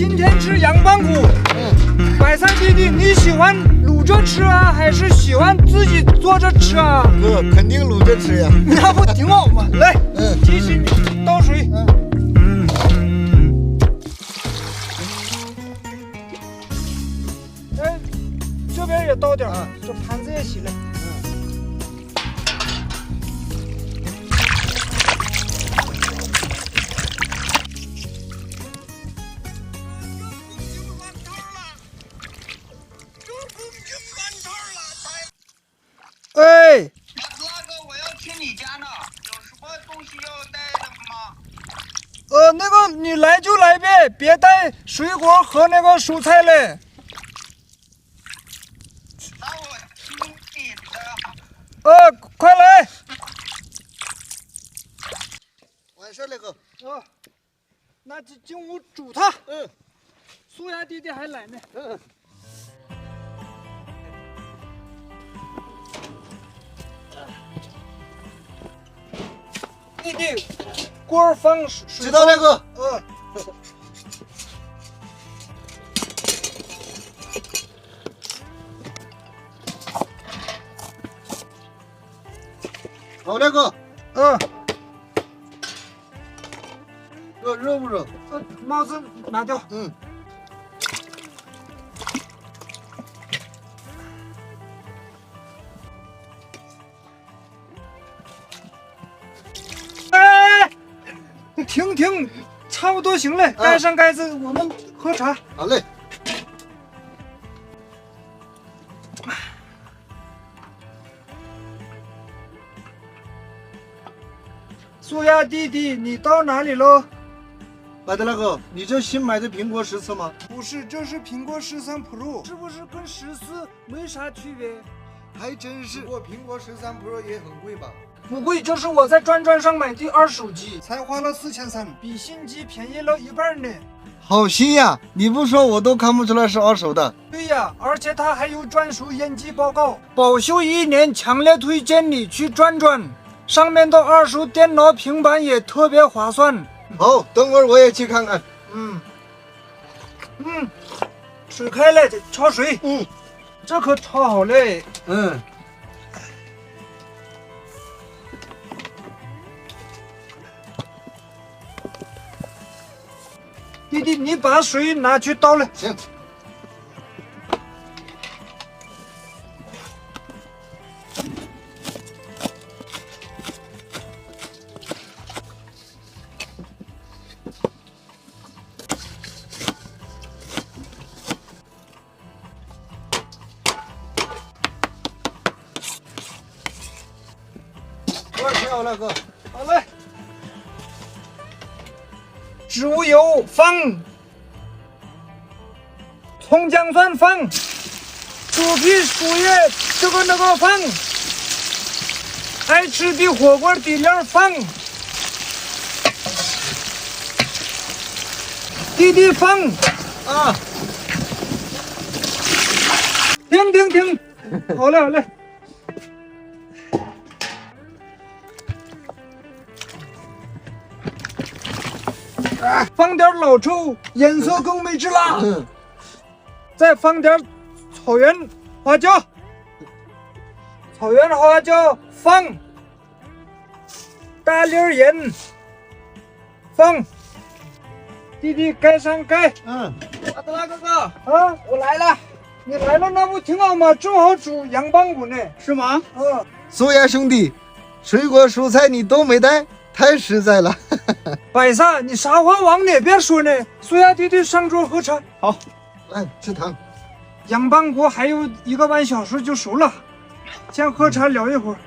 今天吃羊棒骨。白菜弟弟，你喜欢卤着吃啊，还是喜欢自己做着吃啊？哥，肯定卤着吃呀。那不挺好吗？来，嗯继续倒水。哎，这边也倒点啊，这盘子也洗了。呃，那个你来就来呗，别带水果和那个蔬菜嘞。那我听你的。呃，快来。完事了，哥。啊，那就进屋煮它。嗯。苏雅弟弟还来呢。嗯。弟弟，锅儿放水。知道那个。嗯。好那个。嗯。热，热不热？呃，帽子拿掉。嗯。停停，差不多行了，盖上盖子，我们喝茶。好嘞。苏亚弟弟，你到哪里喽？白德拉哥，你这新买的苹果十四吗？不是，这是苹果十三 Pro，是不是跟十四没啥区别？还真是。不过苹果十三 Pro 也很贵吧？不贵，这是我在转转上买的二手机，才花了四千三，比新机便宜了一半呢。好新呀！你不说我都看不出来是二手的。对呀，而且它还有专属验机报告，保修一年，强烈推荐你去转转。上面的二手电脑、平板也特别划算。好，等会儿我也去看看。嗯，嗯，水开了，得焯水。嗯，这可焯好嘞。嗯。弟弟，你把水拿去倒了。行。锅切好了，哥。好嘞。植物油放，葱姜蒜放，猪皮树叶这个那个放，爱吃的火锅底料放，弟弟放啊！停停停！好嘞好嘞。放点老抽，颜色更美致啦。嗯，再放点草原花椒，草原花椒放，大粒儿盐放，弟弟盖上盖。嗯，阿德拉哥哥，啊，我来了，你来了那不挺好吗？正好煮羊棒骨呢。是吗？嗯，苏亚兄弟，水果蔬菜你都没带，太实在了。白三，你啥话往哪边说呢？苏亚弟弟上桌喝茶。好，来吃糖。羊棒骨还有一个半小时就熟了，先喝茶聊一会儿。